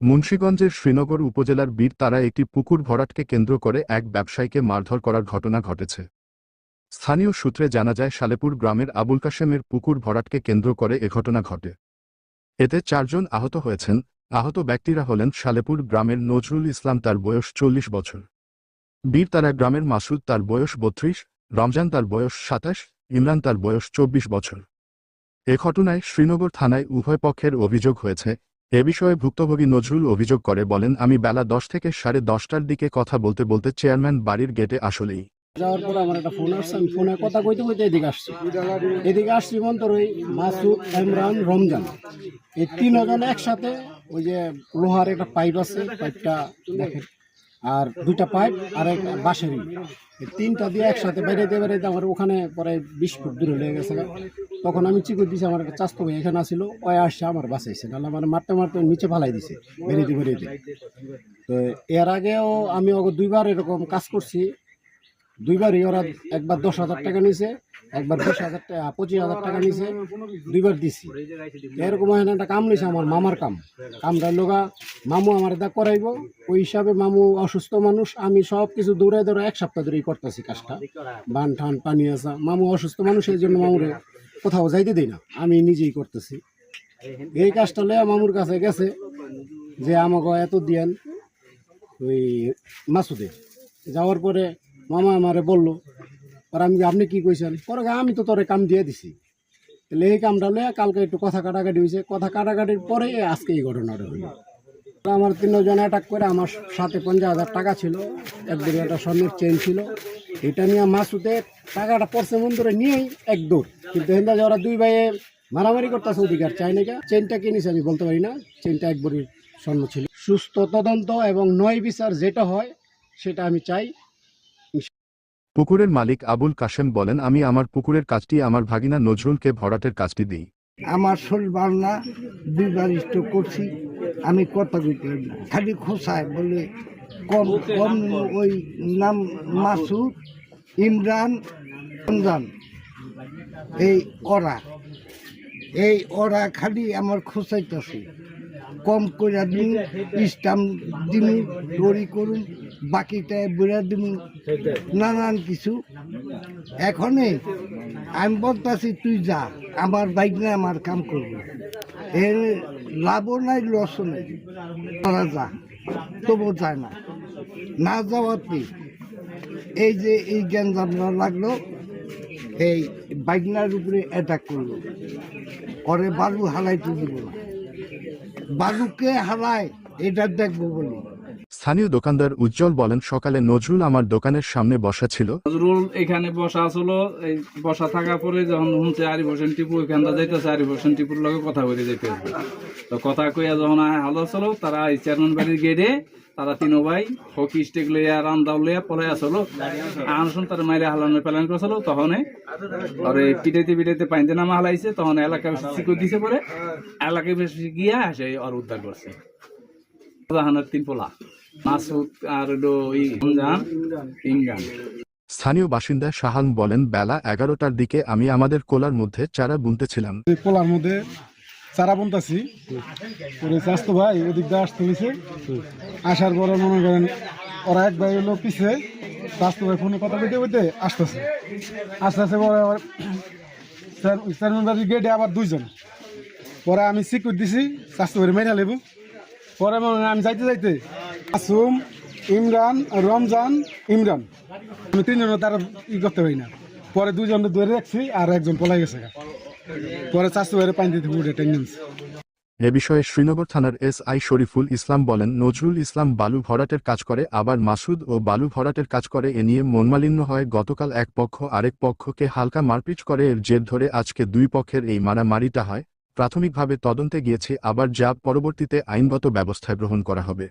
মুন্সীগঞ্জের শ্রীনগর উপজেলার বীরতারা একটি পুকুর ভরাটকে কেন্দ্র করে এক ব্যবসায়ীকে মারধর করার ঘটনা ঘটেছে। স্থানীয় সূত্রে জানা যায় সালেপুর গ্রামের আবুল কাশেমের পুকুর ভরাটকে কেন্দ্র করে এ ঘটনা ঘটে। এতে চারজন আহত হয়েছেন। আহত ব্যক্তিরা হলেন সালেপুর গ্রামের নজরুল ইসলাম, তার বয়স চল্লিশ বছর। বীরতারা গ্রামের মাসুদ, তার বয়স বত্রিশ। রমজান, তার বয়স সাতাশ। ইমরান, তার বয়স চব্বিশ বছর। এ ঘটনায় শ্রীনগর থানায় উভয় পক্ষের অভিযোগ হয়েছে এ বিষয়ে ভুক্তভোগী নজরুল অভিযোগ করে, বলেন, আমি বেলা দশ থেকে সাড়ে দশটার দিকে কথা বলতে বলতে চেয়ারম্যান বাড়ির গেটে আসলেই। যাওয়ার পরে আমার একটা ফোন আসছে, আমি ফোনে কথা কইতে কইতে এদিকে আসছি। এদিকে আসছি মন্তর ওই মাসুদ, ইমরান, রমজান। এই তিনজন একসাথে ওই যে লোহার একটা পাইপ আছে, পাইপটা আর দুইটা পাইপ আর এক বাঁশের তিনটা দিয়ে একসাথে বেরাইতে বেরাইতে আমার ওখানে পরে বিশ ফুট দূরে লেগে গেছে। তখন আমি চিকুর দিছি, আমার একটা চাস্তো ভাই এখানে আসছিল ওই আসছে, আমার বাঁচাইছে। নাহলে আমার মারতে মারতে নিচে ফালাই দিছে বেরিয়ে বেরিয়ে তো এর আগেও আমি ওকে দুইবার এরকম কাজ করছি। দুইবারই ওরা একবার দশ হাজার টাকা নিছে একবার বিশ হাজার টাকা পঁচিশ হাজার টাকা নিছে দুইবার দিছি। এরকম এখানে একটা কাম নিছে আমার মামার কাম। কামটা লোকা মামু আমার এটা করাইব ওই হিসাবে মামু অসুস্থ মানুষ আমি সব কিছু দৌড়ে দৌড়ে এক সপ্তাহ ধরেই করতেছি কাজটা। বান ঠান পানি আসা মামু অসুস্থ মানুষ এই জন্য মামুরে কোথাও যাইতে দিই না আমি নিজেই করতেছি। এই কাজটা লয়া মামুর কাছে গেছে যে আমাকে এত দিয়েন ওই মাসুদে যাওয়ার পরে মামা আমারে বলল আর আমি আপনি কি কইছেন পরে আমি তো তোরে কাম দিয়ে দিছি তাহলে এই কামটা লয়ে কালকে একটু কথা কাটাকাটি হয়েছে কথা কাটাকাটির পরে আজকে এই ঘটনাটা হইল আমার তিনজন অ্যাটাক করে আমার সাথে পঞ্চাশ হাজার টাকা ছিল একদিকে একটা স্বর্ণের চেন ছিল এটা নিয়ে মাসুতে টাকাটা পড়ছে মন ধরে নিয়েই এক দৌড় কিন্তু হেন্দা যে ওরা দুই ভাইয়ে মারামারি করতেছে অধিকার চাই নাকি চেনটা কিনেছে আমি বলতে পারি না। চেনটা এক ভরির স্বর্ণ ছিল। সুস্থ তদন্ত এবং নয় বিচার যেটা হয়, সেটা আমি চাই। পুকুরের মালিক আবুল কাশেম বলেন, আমি আমার পুকুরের কাজটি আমার ভাগিনা নজরুলকে ভরাটের কাজটি দিই। আমার শরীর ভালো না দুইবার করছি, আমি কথা খালি খোসায় বলে, কম কম ওই নাম মাসু ইমরান, রমজান, এই ওরা এই ওরা খালি আমার খোসাইতেছে কম করে দিন, স্টাম্প দিন দড়ি করুন বাকিটা বেড়া দিন নানান কিছু। এখনে আমি বলতাছি, তুই যা, আমার বাইক না আমার কাম করব। এর লাভও নাই, লসও নাই। তোরা যা, তবু যায় না। না যাওয়াতে এই যে এই জ্ঞান জ্ঞানজামটা লাগল, এই বাইকনার উপরে অ্যাটাক করল। পরে বালু হালাইতে দিব না। বালুকে হালায়, এটা দেখব বলি। স্থানীয় দোকানদার উজ্জ্বল বলেন, সকালে নজরুল আমার দোকানের সামনে বসা ছিল। নজরুল এখানে বসা আসলো এই বসা থাকার পরে যখন শুনছে আরি হোসেন টিপু এখানটা যাইতেছে, আরি হোসেন টিপুর লগে কথা বলে যাইতেছে। তো কথা কইয়া যখন হালো আসলো তারা এই চেয়ারম্যান বাড়ির গেটে, তারা তিনো ভাই হকি স্টিক লইয়া, রান্দাও লইয়া পরে আসলো। আনসুন তার মাইরে হালানোর প্ল্যান করছিল, তখন আর পিটাইতে পিটাইতে পাইতে নামা হালাইছে, তখন এলাকা সিকিউর দিছে পরে এলাকায় বেশি গিয়া সে আর উদ্ধার করছে। তিন পোলা। মাসুদ আর হলো ই ইমরান। স্থানীয় বাসিন্দা শাহান বলেন বেলা এগারোটার দিকে আমি আমাদের কোলার মধ্যে চারা বুনতেছিলাম। পোলার মধ্যে চারা বনতাছি। ওরে স্বাস্থ্য ভাই ওদিক দিয়ে আসতে হয়েছে। আসার পরে মনে করেন ওরা এক ভাই হলো পিছে স্বাস্থ্য ভাই ফোনে কথা বলতে বলতে আসতেছে। আস্তে আস্তে পরে আবার গেটে আবার দুইজন। পরে আমি সিকিউর দিছি স্বাস্থ্য ভাই মেরা লেবু পরে মনে হয় আমি যাইতে যাইতে আসুম ইমরান, রমজান, ইমরান। আমি তিনজন তার ই করতে পারি না। পরে দুজন ধরে রাখছি আর একজন পলাই গেছে পরে চারশো বাইরে পানি দিতে উঠে টেন্ডেন্স। এ বিষয়ে শ্রীনগর থানার এস আই শরীফুল ইসলাম বলেন, নজরুল ইসলাম বালু ভরাটের কাজ করে, আবার মাসুদ ও বালু ভরাটের কাজ করে, এ নিয়ে মনমালিন্য হয়। গতকাল এক পক্ষ আরেক পক্ষকে হালকা মারপিট করে, এর জের ধরে আজকে দুই পক্ষের এই মারামারিটা হয়। প্রাথমিকভাবে তদন্তে গিয়েছে, আবার যা পরবর্তীতে আইনগত ব্যবস্থা গ্রহণ করা হবে।